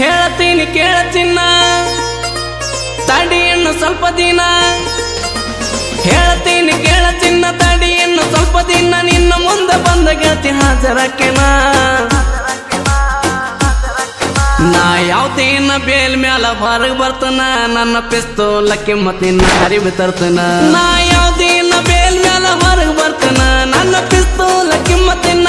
ಹೇಳ್ತೀನಿ ಕೇಳ ಚಿನ್ನ ತಡಿಯನ್ನು ಸ್ವಲ್ಪ ದಿನ. ಹೇಳ್ತೀನಿ ಕೇಳ ಚಿನ್ನ ತಡಿ ಇನ್ನು ಸ್ವಲ್ಪ ದಿನ. ನಿನ್ನ ಮುಂದೆ ಬಂದ ಗೆಳತಿ ಹಾಜರಕ್ಕೆನ ನಾ. ಯಾವ್ದೇನ ಬೇಲ್ ಮ್ಯಾಲ ಹೊರಗ್ ಬರ್ತನ? ನನ್ನ ಪಿಸ್ತೂಲ ಕಿಮ್ಮತ್ತಿನ ಅರಿವಿ ತರ್ತನ. ನಾ ಯಾವ್ದೇನ ಬೇಲ್ ಮ್ಯಾಲ ಹೊರಗ್ ಬರ್ತನ? ನನ್ನ ಪಿಸ್ತೂಲ ಕಿಮ್ಮತ್ತಿನ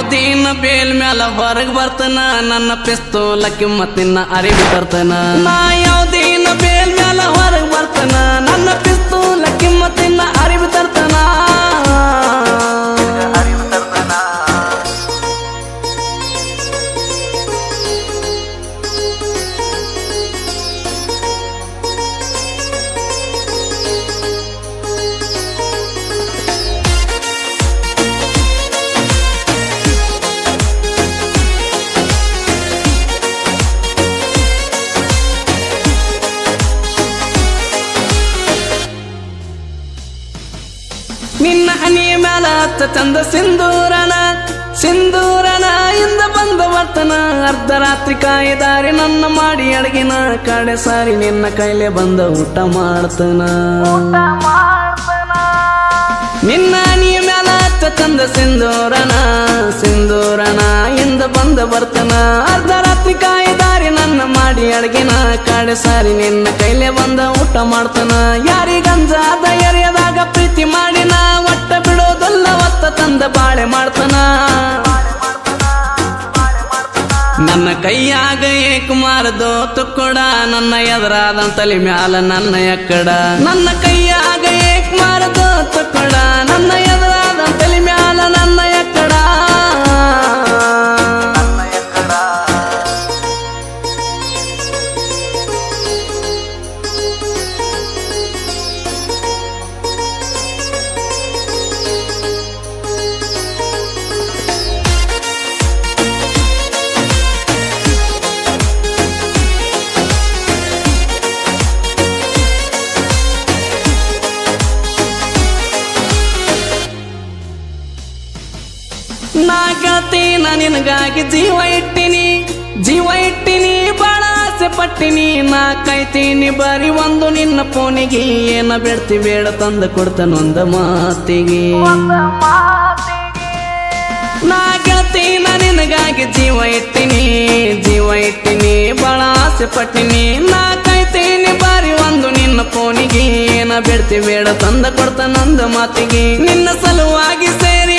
ನಾ ಯಾವ್ದೇನ ಬೇಲ್ ಮ್ಯಾಲ ಹೊರಗ್ ಬರ್ತನ, ನನ್ನ ಪಿಸ್ತೂಲ ಕಿಮ್ಮತ್ತಿನ ಅರಿವು ಬರ್ತನ ನಾ ಯಾವ್ದೇನ ಬೇಲ್ ಮ್ಯಾಲ ಹೊರಗ್ ಬರ್ತನ, ನನ್ನ ಪಿಸ್ತೂಲ ಕಿಮ್ಮತ್ತಿನ ಅರಿವು ತರ್ತನ. ನಿನ್ನ ಹನಿ ಮೇಲ ಹತ್ತ ಚಂದ ಸಿಂಧೂರನ ಸಿಂಧೂರನ ಇಂದ ಬಂದ ಬರ್ತನ ಅರ್ಧ ರಾತ್ರಿ ಕಾಯಿದಾರಿ ನನ್ನ ಮಾಡಿ ಅಡಗಿನ ಕಡೆ ಸಾರಿ ನಿನ್ನ ಕೈಲೆ ಬಂದ ಊಟ ಮಾಡ್ತನ. ನಿನ್ನ ನೀ ಮೇಲ ಹತ್ತ ಚಂದ ಸಿಂಧೂರನ ಸಿಂಧೂರನ ಇಂದ ಬಂದ ಬರ್ತನ ಅರ್ಧ ಮಾಡಿ ನಾ ಕಾಡೆ ಸಾರಿ ನಿನ್ನ ಕೈಲೆ ಬಂದ ಊಟ ಮಾಡ್ತನ. ಯಾರಿಗಂಜಾದ ಎರೆಯದಾಗ ಪ್ರೀತಿ ಮಾಡಿನ ಒಟ್ಟ ಬಿಡೋದಲ್ಲ, ಒತ್ತ ತಂದ ಬಾಳೆ ಮಾಡ್ತಾನ. ನನ್ನ ಕೈಯಾಗ ಏಕುಮಾರದೋ ತುಕ್ಕುಡ ನನ್ನ ಎದುರಾದ ತಲೆ ಮ್ಯಾಲ ನನ್ನ ಎಕ್ಕಡ. ನನ್ನ ಕೈಯಾಗ ಏಕುಮಾರದೋ ತುಕ್ಕುಡ ನನ್ನ ಎದುರಾದ ನಾ ಗೆಳತಿ ನಾ ನಿನಗಾಗಿ ಜೀವ ಇಟ್ಟಿನಿ ಜೀವ ಇಟ್ಟಿನಿ ಬಾಳ ಆಸೆ ಪಟ್ಟಿನಿ. ನಾ ಕೈತೀನಿ ಬರೀ ಒಂದು ನಿನ್ನ ಫೋನಿಗೆ ಏನ ಬಿಡ್ತಿ ಬೇಡ ತಂದು ಕೊಡ್ತಾನೊಂದ ಮಾತಿಗೆ. ಮಾತಿಗೆ. ನಾ ಗೆಳತಿ ನಾ ನಿನಗಾಗಿ ಜೀವ ಇಟ್ಟಿನಿ ಜೀವ ಇಟ್ಟಿನಿ ಬಾಳ ಆಸೆ ಪಟ್ಟಿನಿ. ನಾ ಕೈತೀನಿ ಬಾರಿ ಒಂದು ನಿನ್ನ ಫೋನಿಗೆ ಏನ ಬಿಡ್ತಿ ಬೇಡ ತಂದ ಕೊಡ್ತಾನೊಂದ ಮಾತಿಗೆ. ನಿನ್ನ ಸಲುವಾಗಿ ಸೇರಿ